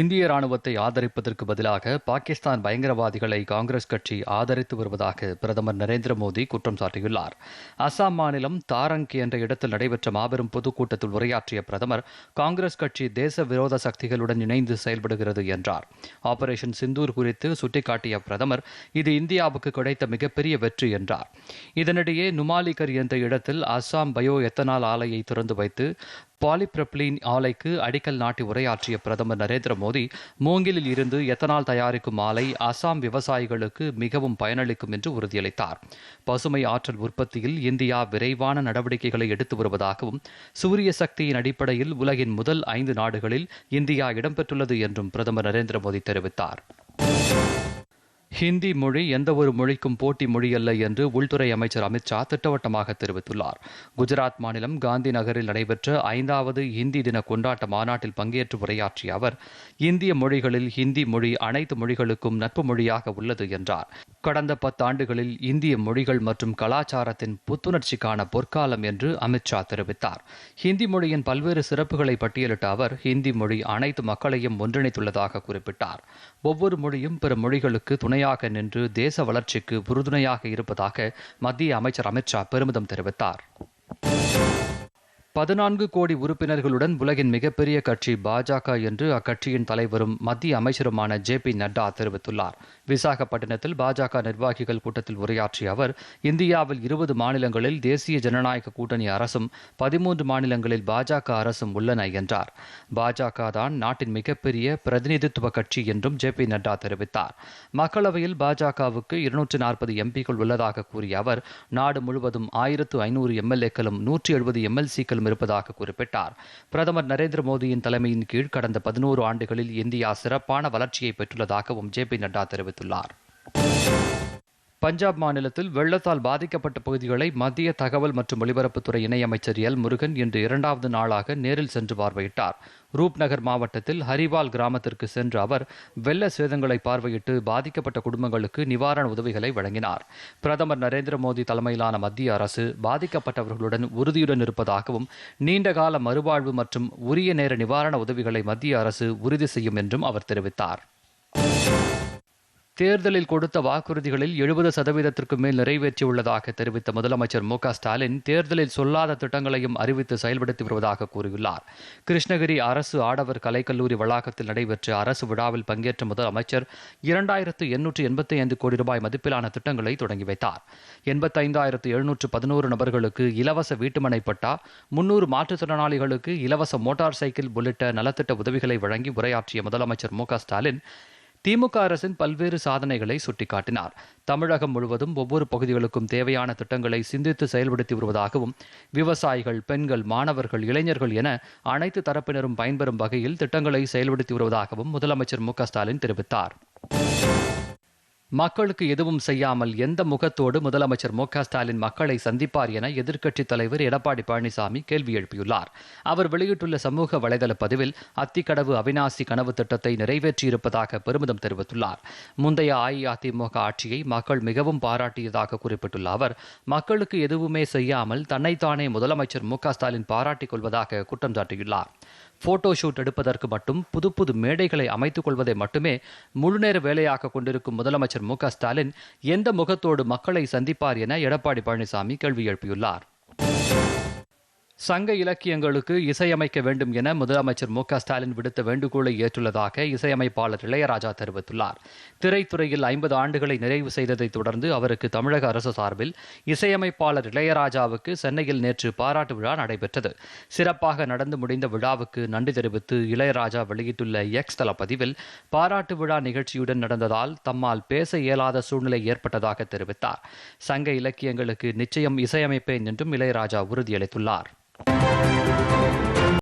இந்திய ராணுவத்தை ஆதரிப்பதற்கு பதிலாக பாகிஸ்தான் பயங்கரவாதிகளை காங்கிரஸ் கட்சி ஆதரித்து வருவதாக பிரதமர் நரேந்திர மோடி குற்றம் சாட்டியுள்ளார். அசாம் மாநிலம் தாரங் என்ற இடத்தில் நடைபெற்ற மாபெரும் பொதுக்கூட்டத்தில் உரையாற்றிய பிரதமர் காங்கிரஸ் கட்சி தேச விரோத சக்திகளுடன் இணைந்து செயல்படுகிறது என்றார். ஆபரேஷன் சிந்தூர் குறித்து சுட்டிக்காட்டிய பிரதமர் இது இந்தியாவுக்கு கிடைத்த மிகப்பெரிய வெற்றி என்றார். இதனிடையே நுமாலிகர் என்ற இடத்தில் அசாம் பயோ எத்தனால் ஆலையை திறந்து வைத்து பாலிப்ரப்ளீன் ஆலைக்கு அடிக்கல் நாட்டி உரையாற்றிய பிரதமர் நரேந்திர மோடி மூங்கிலில் இருந்து எத்தனால் தயாரிக்கும் ஆலை அசாம் விவசாயிகளுக்கு மிகவும் பயனளிக்கும் என்று உறுதியளித்தார். பசுமை ஆற்றல் உற்பத்தியில் இந்தியா விரைவான நடவடிக்கைகளை எடுத்து வருவதாகவும் சூரிய சக்தியின் அடிப்படையில் உலகின் முதல் ஐந்து நாடுகளில் இந்தியா இடம்பெற்றுள்ளது என்றும் பிரதமர் நரேந்திர மோடி தெரிவித்தார். ஹிந்தி மொழி எந்த ஒரு மொழிக்கும் போட்டி மொழியல்ல என்று உள்துறை அமைச்சர் அமித்ஷா திட்டவட்டமாக தெரிவித்துள்ளார். குஜராத் மாநிலம் காந்தி நகரில் நடைபெற்ற ஐந்தாவது ஹிந்தி தின கொண்டாட்ட மாநாட்டில் பங்கேற்று உரையாற்றிய அவர் இந்திய மொழிகளில் ஹிந்தி மொழி அனைத்து மொழிகளுக்கும் நட்பு மொழியாக உள்ளது என்றார். கடந்த பத்தாண்டுகளில் இந்திய மொழிகள் மற்றும் கலாச்சாரத்தின் புத்துணர்ச்சிக்கான பொற்காலம் என்று அமித்ஷா தெரிவித்தார். ஹிந்தி மொழியின் பல்வேறு சிறப்புகளை பட்டியலிட்ட அவர் ஹிந்தி மொழி அனைத்து மக்களையும் ஒன்றிணைத்துள்ளதாக குறிப்பிட்டார். ஒவ்வொரு மொழியும் பிற மொழிகளுக்கு துணையாக நின்று தேச வளர்ச்சிக்கு உறுதுணையாக இருப்பதாக மத்திய அமைச்சர் அமித்ஷா பெருமிதம் தெரிவித்தார். பதினான்கு கோடி உறுப்பினர்களுடன் உலகின் மிகப்பெரிய கட்சி பாஜக என்று அக்கட்சியின் தலைவரும் மத்திய அமைச்சருமான ஜே பி நட்டா தெரிவித்துள்ளார். விசாகப்பட்டினத்தில் பாஜக நிர்வாகிகள் கூட்டத்தில் உரையாற்றிய அவர் இந்தியாவில் இருபது மாநிலங்களில் தேசிய ஜனநாயக கூட்டணி அரசும் பதிமூன்று மாநிலங்களில் பாஜக அரசும் உள்ளன என்றார். பாஜக தான் நாட்டின் மிகப்பெரிய பிரதிநிதித்துவ கட்சி என்றும் ஜே பி நட்டா தெரிவித்தார். மக்களவையில் பாஜகவுக்கு இருநூற்று நாற்பது எம்பிக்கள் உள்ளதாக கூறிய அவர் நாடு முழுவதும் ஆயிரத்து ஐநூறு எம்எல்ஏக்களும் நூற்றி எழுபது எம்எல்சிக்களும் இருப்பதாக குறிப்பிட்டார். பிரதமர் நரேந்திர மோடியின் தலைமையின் கீழ் கடந்த பதினோரு ஆண்டுகளில் இந்தியா சிறப்பான வளர்ச்சியை பெற்றுள்ளதாகவும் ஜே பி நட்டா தெரிவித்துள்ளார். பஞ்சாப் மாநிலத்தில் வெள்ளத்தால் பாதிக்கப்பட்ட பகுதிகளை மத்திய தகவல் மற்றும் ஒலிபரப்புத்துறை இணையமைச்சர் எல் முருகன் இன்று இரண்டாவது நாளாக நேரில் சென்று பார்வையிட்டார். ரூப்நகர் மாவட்டத்தில் ஹரிவால் கிராமத்திற்கு சென்ற அவர் வெள்ள சேதங்களை பார்வையிட்டு பாதிக்கப்பட்ட குடும்பங்களுக்கு நிவாரண உதவிகளை வழங்கினார். பிரதமர் நரேந்திர மோடி தலைமையிலான மத்திய அரசு பாதிக்கப்பட்டவர்களுடன் உறுதியுடன் இருப்பதாகவும் நீண்டகால மறுவாழ்வு மற்றும் உரிய நேர நிவாரண உதவிகளை மத்திய அரசு உறுதி செய்யும் என்றும் அவர் தெரிவித்தார். தேர்தலில் கொடுத்த வாக்குறுதிகளில் எழுபது சதவீதத்திற்கு மேல் நிறைவேற்றியுள்ளதாக தெரிவித்த முதலமைச்சர் மு ஸ்டாலின் தேர்தலில் சொல்லாத திட்டங்களையும் அறிவித்து செயல்படுத்தி வருவதாக கூறியுள்ளார். கிருஷ்ணகிரி அரசு ஆடவர் கலைக்கல்லூரி வளாகத்தில் நடைபெற்ற அரசு விழாவில் பங்கேற்ற முதலமைச்சர் இரண்டாயிரத்து எண்ணூற்று எண்பத்தி ஐந்து கோடி ரூபாய் மதிப்பிலான திட்டங்களை தொடங்கி வைத்தார். எண்பத்தைந்தாயிரத்து எழுநூற்று பதினோரு நபர்களுக்கு இலவச வீட்டுமனை பட்டா முன்னூறு மாற்றுத்திறனாளிகளுக்கு இலவச மோட்டார் சைக்கிள் உள்ளிட்ட நலத்திட்ட உதவிகளை வழங்கி உரையாற்றிய முதலமைச்சர் மு ஸ்டாலின் திமுக அரசின் பல்வேறு சாதனைகளை சுட்டிக்காட்டினார். தமிழகம் முழுவதும் ஒவ்வொரு பகுதிகளுக்கும் தேவையான திட்டங்களை சிந்தித்து செயல்படுத்தி வருவதாகவும் விவசாயிகள் பெண்கள் மாணவர்கள் இளைஞர்கள் என அனைத்து தரப்பினரும் பயன்பெறும் வகையில் திட்டங்களை செயல்படுத்தி வருவதாகவும் முதலமைச்சர் மு ஸ்டாலின் தெரிவித்தார். மக்களுக்கு எதுவும் செய்யாமல் எந்த முகத்தோடு முதலமைச்சர் மு ஸ்டாலின் மக்களை சந்திப்பார் என எதிர்க்கட்சித் தலைவர் எடப்பாடி பழனிசாமி கேள்வி எழுப்பியுள்ளார். அவர் வெளியிட்டுள்ள சமூக வலைதள பதிவில் அத்திக்கடவு அவினாசி கனவு திட்டத்தை நிறைவேற்றியிருப்பதாக பெருமிதம் தெரிவித்துள்ளார். முந்தைய அஇஅதிமுக ஆட்சியை மக்கள் மிகவும் பாராட்டியதாக குறிப்பிட்டுள்ள அவர் மக்களுக்கு எதுவுமே செய்யாமல் தன்னைத்தானே முதலமைச்சர் மு ஸ்டாலின் பாராட்டிக் கொள்வதாக குற்றம் சாட்டியுள்ளார். போட்டோ ஷூட் எடுப்பதற்கு மட்டும் புது புது மேடைகளை அமைத்துக் கொள்வதை மட்டுமே முழுநேர வேலையாக கொண்டிருக்கும் முதலமைச்சர் மு ஸ்டாலின் எந்த முகத்தோடு மக்களை சந்திப்பார் என எடப்பாடி பழனிசாமி கேள்வி எழுப்பியுள்ளார். சங்க இலக்கியங்களுக்கு இசையமைக்க வேண்டும் என முதலமைச்சர் மு ஸ்டாலின் விடுத்த வேண்டுகோளை ஏற்றுள்ளதாக இசையமைப்பாளர் இளையராஜா தெரிவித்துள்ளார். திரைத்துறையில் ஐம்பது ஆண்டுகளை நிறைவு செய்ததை தொடர்ந்து அவருக்கு தமிழக அரசு சார்பில் இசையமைப்பாளர் இளையராஜாவுக்கு சென்னையில் நேற்று பாராட்டு விழா நடைபெற்றது. சிறப்பாக நடந்து முடிந்த விழாவுக்கு நன்றி தெரிவித்து இளையராஜா வெளியிட்டுள்ள எக்ஸ் தள பதிவில் பாராட்டு விழா நிகழ்ச்சியுடன் நடந்ததால் தம்மால் பேச இயலாத சூழ்நிலை ஏற்பட்டதாக தெரிவித்தார். சங்க இலக்கியங்களுக்கு நிச்சயம் இசையமைப்பேன் என்றும் இளையராஜா உறுதியளித்துள்ளார். Thank you.